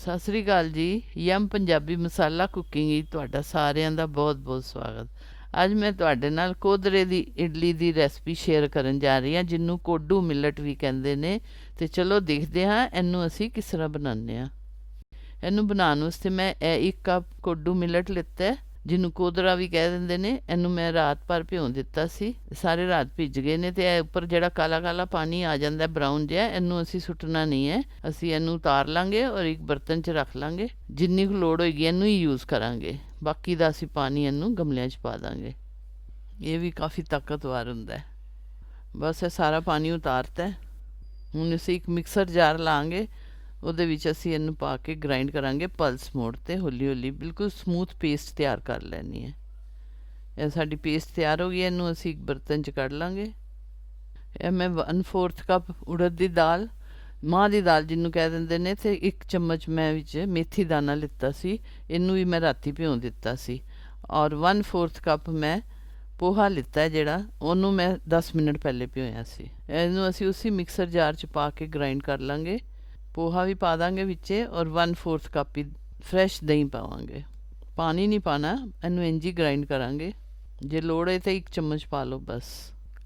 ਸਤਿ ਸ੍ਰੀ ਅਕਾਲ ਜੀ। ਯਮ ਪੰਜਾਬੀ ਮਸਾਲਾ ਕੁਕਿੰਗ ਵਿੱਚ ਤੁਹਾਡਾ ਸਾਰਿਆਂ ਦਾ ਬਹੁਤ-ਬਹੁਤ ਸਵਾਗਤ। ਅੱਜ ਮੈਂ ਤੁਹਾਡੇ ਨਾਲ ਕੋਦਰੇ ਦੀ ਇਡਲੀ ਦੀ ਰੈਸਪੀ ਸ਼ੇਅਰ ਕਰਨ ਜਾ ਰਹੀ ਹਾਂ ਜਿਹਨੂੰ ਕੋਡੂ ਮਿਲਟ ਵੀ ਕਹਿੰਦੇ ਨੇ। ਤੇ ਚਲੋ ਦੇਖਦੇ ਹਾਂ, ਇਹਨੂੰ ਅਸੀਂ ਕਿਸ ਤਰ੍ਹਾਂ ਬਣਾਉਂਦੇ ਹਾਂ। ਇਹਨੂੰ ਬਣਾਉਣ ਵਾਸਤੇ ਮੈਂ ਇਹ ਇੱਕ ਕੱਪ ਕੋਡੂ ਮਿਲਟ ਲਿੱਤਾ ਜਿਹਨੂੰ ਕੋਦਰਾ ਵੀ ਕਹਿ ਦਿੰਦੇ ਨੇ, ਇਹਨੂੰ ਮੈਂ ਰਾਤ ਭਰ ਭਿਉਂ ਦਿੱਤਾ ਸੀ। ਸਾਰੇ ਰਾਤ ਭਿੱਜ ਗਏ ਨੇ ਤੇ ਇਹ ਉੱਪਰ ਜਿਹੜਾ ਕਾਲਾ ਕਾਲਾ ਪਾਣੀ ਆ ਜਾਂਦਾ ਬਰਾਊਨ ਜਿਹਾ, ਇਹਨੂੰ ਅਸੀਂ ਸੁੱਟਣਾ ਨਹੀਂ ਹੈ। ਅਸੀਂ ਇਹਨੂੰ ਉਤਾਰ ਲਾਂਗੇ ਔਰ ਇੱਕ ਬਰਤਨ 'ਚ ਰੱਖ ਲਾਂਗੇ। ਜਿੰਨੀ ਕੁ ਲੋੜ ਹੋਏਗੀ ਇਹਨੂੰ ਹੀ ਯੂਜ਼ ਕਰਾਂਗੇ। ਬਾਕੀ ਦਾ ਅਸੀਂ ਪਾਣੀ ਇਹਨੂੰ ਗਮਲਿਆਂ 'ਚ ਪਾ ਦਾਂਗੇ। ਇਹ ਵੀ ਕਾਫੀ ਤਾਕਤਵਰ ਹੁੰਦਾ ਹੈ। ਬਸ ਇਹ ਸਾਰਾ ਪਾਣੀ ਉਤਾਰਤਾ ਹੁਣ ਅਸੀਂ ਇੱਕ ਮਿਕਸਰ ਜਾਰ ਲਾਂਗੇ। ਉਹਦੇ ਵਿੱਚ ਅਸੀਂ ਇਹਨੂੰ ਪਾ ਕੇ ਗ੍ਰਾਈਂਡ ਕਰਾਂਗੇ ਪਲਸ ਮੋਡ ਤੇ, ਹੌਲੀ ਹੌਲੀ, ਬਿਲਕੁਲ ਸਮੂਥ ਪੇਸਟ ਤਿਆਰ ਕਰ ਲੈਣੀ ਹੈ। ਇਹ ਸਾਡੀ ਪੇਸਟ ਤਿਆਰ ਹੋ ਗਈ, ਇਹਨੂੰ ਅਸੀਂ ਇੱਕ ਬਰਤਨ 'ਚ ਕੱਢ ਲਾਂਗੇ। ਇਹ ਮੈਂ 1/4 ਕੱਪ ਉੜਦ ਦੀ ਦਾਲ, ਮਾਂ ਦੀ ਦਾਲ ਜਿਹਨੂੰ ਕਹਿ ਦਿੰਦੇ ਨੇ, ਤੇ ਇੱਕ ਚਮਚ ਮੈਂ ਵਿੱਚ ਮੇਥੀ ਦਾਣਾ ਲਿੱਤਾ ਸੀ, ਇਹਨੂੰ ਵੀ ਮੈਂ ਰਾਤੀ ਭਿਉਂ ਦਿੱਤਾ ਸੀ। ਔਰ 1/4 ਕੱਪ ਮੈਂ ਪੋਹਾ ਲਿੱਤਾ ਜਿਹੜਾ, ਉਹਨੂੰ ਮੈਂ 10 ਮਿੰਟ ਪਹਿਲੇ ਭਿਓਇਆ ਸੀ। ਇਹਨੂੰ ਅਸੀਂ ਉਸੇ ਮਿਕਸਰ ਜਾਰ 'ਚ ਪਾ ਕੇ ਗ੍ਰਾਈਂਡ ਕਰ ਲਾਂਗੇ। ਪੋਹਾ ਵੀ ਪਾ ਦਾਂਗੇ ਵਿੱਚੇ ਔਰ 1/4 ਕੱਪ ਹੀ ਫਰੈਸ਼ ਦਹੀਂ ਪਾਵਾਂਗੇ। ਪਾਣੀ ਨਹੀਂ ਪਾਣਾ, ਇਹਨੂੰ ਇੰਜ ਹੀ ਗ੍ਰਾਈਂਡ ਕਰਾਂਗੇ। ਜੇ ਲੋੜ ਹੈ ਤਾਂ ਇੱਕ ਚਮਚ ਪਾ ਲਓ ਬਸ।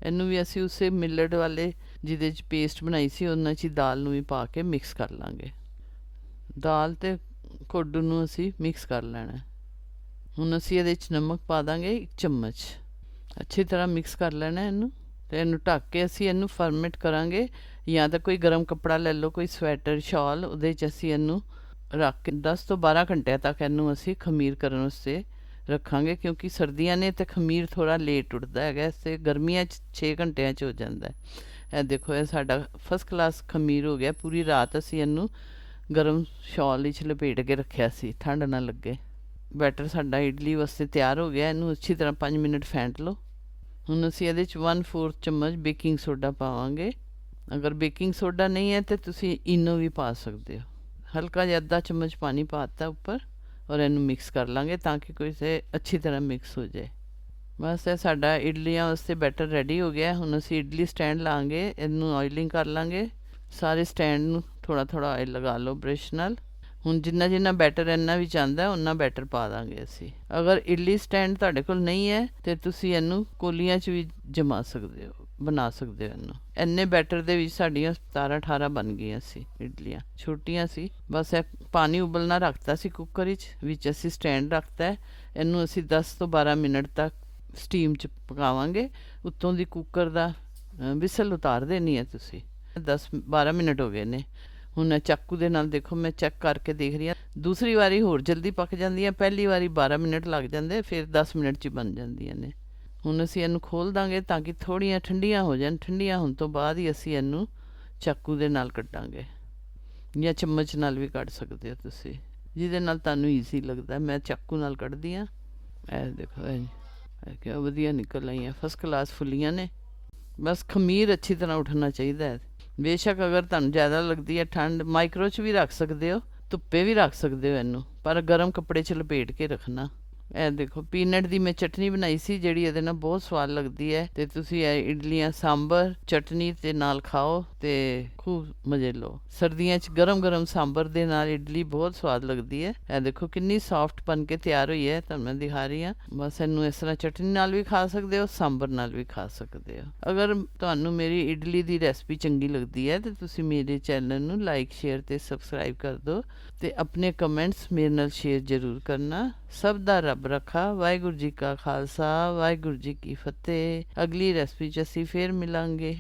ਇਹਨੂੰ ਵੀ ਅਸੀਂ ਉਸੇ ਮਿਲਟ ਵਾਲੇ ਜਿਹਦੇ 'ਚ ਪੇਸਟ ਬਣਾਈ ਸੀ, ਉਹਨਾਂ 'ਚ ਹੀ ਦਾਲ ਨੂੰ ਵੀ ਪਾ ਕੇ ਮਿਕਸ ਕਰ ਲਾਂਗੇ। ਦਾਲ ਤੇ ਕੋਡੂ ਨੂੰ ਅਸੀਂ ਮਿਕਸ ਕਰ ਲੈਣਾ। ਹੁਣ ਅਸੀਂ ਇਹਦੇ 'ਚ ਨਮਕ ਪਾ ਦਾਂਗੇ ਇੱਕ ਚਮਚ। ਅੱਛੀ ਤਰ੍ਹਾਂ ਮਿਕਸ ਕਰ ਲੈਣਾ ਇਹਨੂੰ। ਤੇ ਇਹਨੂੰ ਢੱਕ ਕੇ ਅਸੀਂ ਇਹਨੂੰ ਫਰਮੈਂਟ ਕਰਾਂਗੇ। ਜਾਂ ਤਾਂ ਕੋਈ ਗਰਮ ਕੱਪੜਾ ਲੈ ਲਓ, ਕੋਈ ਸਵੈਟਰ ਸ਼ਾਲ ਉਹਦੇ 'ਚ ਅਸੀਂ ਇਹਨੂੰ ਰੱਖ ਕੇ 10 ਤੋਂ 12 ਘੰਟਿਆਂ ਤੱਕ ਇਹਨੂੰ ਅਸੀਂ ਖਮੀਰ ਕਰਨ ਵਾਸਤੇ ਰੱਖਾਂਗੇ, ਕਿਉਂਕਿ ਸਰਦੀਆਂ ਨੇ ਤੇ ਖਮੀਰ ਥੋੜਾ ਲੇਟ ਉੱਠਦਾ ਹੈਗਾ ਤੇ ਗਰਮੀਆਂ 'ਚ 6 ਘੰਟਿਆਂ 'ਚ ਹੋ ਜਾਂਦਾ ਹੈ। ਇਹ ਦੇਖੋ, ਇਹ ਸਾਡਾ ਫਸਟ ਕਲਾਸ ਖਮੀਰ ਹੋ ਗਿਆ। ਪੂਰੀ ਰਾਤ ਅਸੀਂ ਇਹਨੂੰ ਗਰਮ ਸ਼ਾਲ ਵਿੱਚ ਲਪੇਟ ਕੇ ਰੱਖਿਆ ਸੀ ਠੰਡ ਨਾ ਲੱਗੇ। ਬੈਟਰ ਸਾਡਾ ਇਡਲੀ ਵਾਸਤੇ ਤਿਆਰ ਹੋ ਗਿਆ। ਇਹਨੂੰ ਅੱਛੀ ਤਰ੍ਹਾਂ 5 ਮਿੰਟ ਫੈਂਟ ਲਓ। ਹੁਣ ਅਸੀਂ ਇਹਦੇ 'ਚ 1/4 ਚਮਚ ਬੇਕਿੰਗ ਸੋਡਾ ਪਾਵਾਂਗੇ। ਅਗਰ ਬੇਕਿੰਗ ਸੋਡਾ ਨਹੀਂ ਹੈ ਤੇ ਤੁਸੀਂ ਇਨੋ ਵੀ ਪਾ ਸਕਦੇ ਹੋ। ਹਲਕਾ ਜਿਹਾ ਅੱਧਾ ਚਮਚ ਪਾਣੀ ਪਾਤਾ ਉੱਪਰ ਔਰ ਇਹਨੂੰ ਮਿਕਸ ਕਰ ਲਾਂਗੇ ਤਾਂ ਕਿ ਕੋਈ ਸੇ ਅੱਛੀ ਤਰ੍ਹਾਂ ਮਿਕਸ ਹੋ ਜਾਏ। ਬਸ ਇਹ ਸਾਡਾ ਇਡਲੀਆਂ ਵਾਸਤੇ ਬੈਟਰ ਰੈਡੀ ਹੋ ਗਿਆ। ਹੁਣ ਅਸੀਂ ਇਡਲੀ ਸਟੈਂਡ ਲਾਂਗੇ, ਇਹਨੂੰ ਆਇਲਿੰਗ ਕਰ ਲਾਂਗੇ। ਸਾਰੇ ਸਟੈਂਡ ਨੂੰ ਥੋੜਾ ਥੋੜਾ ਆਇਲ ਲਗਾ ਲਓ ਬ੍ਰਸ਼ ਨਾਲ। ਹੁਣ ਜਿੰਨਾ ਜਿੰਨਾ ਬੈਟਰ ਇੰਨਾ ਵੀ ਚਾਹੁੰਦਾ ਉਹਨਾਂ ਬੈਟਰ ਪਾ ਦਾਂਗੇ ਅਸੀਂ। ਅਗਰ ਇਡਲੀ ਸਟੈਂਡ ਤੁਹਾਡੇ ਕੋਲ ਨਹੀਂ ਹੈ, ਤੇ ਤੁਸੀਂ ਇਹਨੂੰ ਕੋਲੀਆਂ 'ਚ ਵੀ ਜਮਾ ਸਕਦੇ ਹੋ, ਬਣਾ ਸਕਦੇ ਹੋ ਇਹਨੂੰ। ਇੰਨੇ ਬੈਟਰ ਦੇ ਵਿੱਚ ਸਾਡੀਆਂ 17 18 ਬਣ ਗਈਆਂ ਸੀ ਇਡਲੀਆਂ। ਛੋਟੀਆਂ ਸੀ, ਬਸ ਇਹ ਪਾਣੀ ਉਬਲਣਾ ਰੱਖਤਾ ਸੀ ਕੁੱਕਰ ਵਿੱਚ ਵਿੱਚ ਅਸੀਂ ਸਟੈਂਡ ਰੱਖਤਾ ਹੈ। ਇਹਨੂੰ ਅਸੀਂ 10 ਤੋਂ 12 ਮਿੰਟ ਤੱਕ ਸਟੀਮ 'ਚ ਪਕਾਵਾਂਗੇ। ਉੱਤੋਂ ਦੀ ਕੁੱਕਰ ਦਾ ਵਿਸਲ ਉਤਾਰ ਦੇਣੀ ਹੈ ਤੁਸੀਂ। 10 12 ਮਿੰਟ ਹੋ ਗਏ ਨੇ। ਹੁਣ ਚਾਕੂ ਦੇ ਨਾਲ ਦੇਖੋ, ਮੈਂ ਚੈੱਕ ਕਰਕੇ ਦੇਖ ਰਹੀ ਹਾਂ। ਦੂਸਰੀ ਵਾਰੀ ਹੋਰ ਜਲਦੀ ਪੱਕ ਜਾਂਦੀ ਹੈ ਪਹਿਲੀ ਵਾਰੀ 12 ਮਿੰਟ ਲੱਗ ਜਾਂਦੇ, ਫਿਰ 10 ਮਿੰਟ 'ਚ ਹੀ ਬਣ ਜਾਂਦੀਆਂ ਨੇ। ਹੁਣ ਅਸੀਂ ਇਹਨੂੰ ਖੋਲ ਦਾਂਗੇ ਤਾਂ ਕਿ ਥੋੜੀਆਂ ਠੰਡੀਆਂ ਹੋ ਜਾਣ, ਠੰਡੀਆਂ ਹੋਣ ਤੋਂ ਬਾਅਦ ਹੀ ਅਸੀਂ ਇਹਨੂੰ ਚਾਕੂ ਦੇ ਨਾਲ ਕੱਟਾਂਗੇ ਜਾਂ ਚਮਚ ਨਾਲ ਵੀ ਕੱਟ ਸਕਦੇ ਹੋ ਤੁਸੀਂ। ਜਿਹਦੇ ਨਾਲ ਤੁਹਾਨੂੰ ਈਜ਼ੀ ਲੱਗਦਾ। ਮੈਂ ਚਾਕੂ ਨਾਲ ਕੱਢਦੀ ਆ ਇਹ ਦੇਖੋ, ਇਹ ਕਿ ਵਧੀਆ ਨਿਕਲ ਆਈਆਂ। ਫਸਟ ਕਲਾਸ ਫੁੱਲੀਆਂ ਨੇ। ਬਸ ਖਮੀਰ ਅੱਛੀ ਤਰ੍ਹਾਂ ਉੱਠਣਾ ਚਾਹੀਦਾ ਹੈ। ਬੇਸ਼ੱਕ ਅਗਰ ਤੁਹਾਨੂੰ ਜ਼ਿਆਦਾ ਲੱਗਦੀ ਹੈ ਠੰਡ ਮਾਈਕਰੋ 'ਚ ਵੀ ਰੱਖ ਸਕਦੇ ਹੋ, ਧੁੱਪੇ ਵੀ ਰੱਖ ਸਕਦੇ ਹੋ ਇਹਨੂੰ, ਪਰ ਗਰਮ ਕੱਪੜੇ 'ਚ ਲਪੇਟ ਕੇ ਰੱਖਣਾ। ਇਹ ਦੇਖੋ ਪੀਨਟ ਦੀ ਮੈਂ ਚਟਨੀ ਬਣਾਈ ਸੀ ਜਿਹੜੀ ਇਹਦੇ ਨਾਲ ਬਹੁਤ ਸਵਾਦ ਲੱਗਦੀ ਹੈ ਤੇ ਤੁਸੀਂ ਇਹ ਇਡਲੀਆਂ, ਸਾਂਬਰ, ਚਟਨੀ ਤੇ ਨਾਲ ਖਾਓ ਤੇ ਖੂਬ ਮਜ਼ੇ ਲਓ। ਸਰਦੀਆਂ 'ਚ ਗਰਮ-ਗਰਮ ਸਾਂਬਰ ਦੇ ਨਾਲ ਇਡਲੀ ਬਹੁਤ ਸਵਾਦ ਲੱਗਦੀ ਹੈ। ਇਹ ਦੇਖੋ, ਕਿੰਨੀ ਸੌਫਟ ਬਣ ਕੇ ਤਿਆਰ ਹੋਈ ਹੈ, ਤੁਹਾਨੂੰ ਮੈਂ ਦਿਖਾ ਰਹੀ ਹਾਂ। ਬਸ ਇਹਨੂੰ ਇਸ ਤਰ੍ਹਾਂ ਚਟਨੀ ਨਾਲ ਵੀ ਖਾ ਸਕਦੇ ਹੋ, ਸਾਂਬਰ ਨਾਲ ਵੀ ਖਾ ਸਕਦੇ ਹੋ। ਅਗਰ ਤੁਹਾਨੂੰ ਮੇਰੀ ਇਡਲੀ ਦੀ ਰੈਸਪੀ ਚੰਗੀ ਲੱਗਦੀ ਹੈ, ਤੇ ਤੁਸੀਂ ਮੇਰੇ ਚੈਨਲ ਨੂੰ ਲਾਈਕ ਸ਼ੇਅਰ ਤੇ ਸਬਸਕ੍ਰਾਈਬ ਕਰ ਦਿਓ ਤੇ ਆਪਣੇ ਕਮੈਂਟਸ ਮੇਰੇ ਨਾਲ ਸ਼ੇਅਰ ਜ਼ਰੂਰ ਕਰਨਾ। ਸਭ ਦਾ ਰੱਬ ਰੱਖਾ। ਵਾਹਿਗੁਰੂ ਜੀ ਕਾ ਖਾਲਸਾ, ਵਾਹਿਗੁਰੂ ਜੀ ਕੀ ਫਤਿਹ। ਅਗਲੀ ਰੈਸਪੀ 'ਚ ਅਸੀਂ ਫੇਰ ਮਿਲਾਂਗੇ।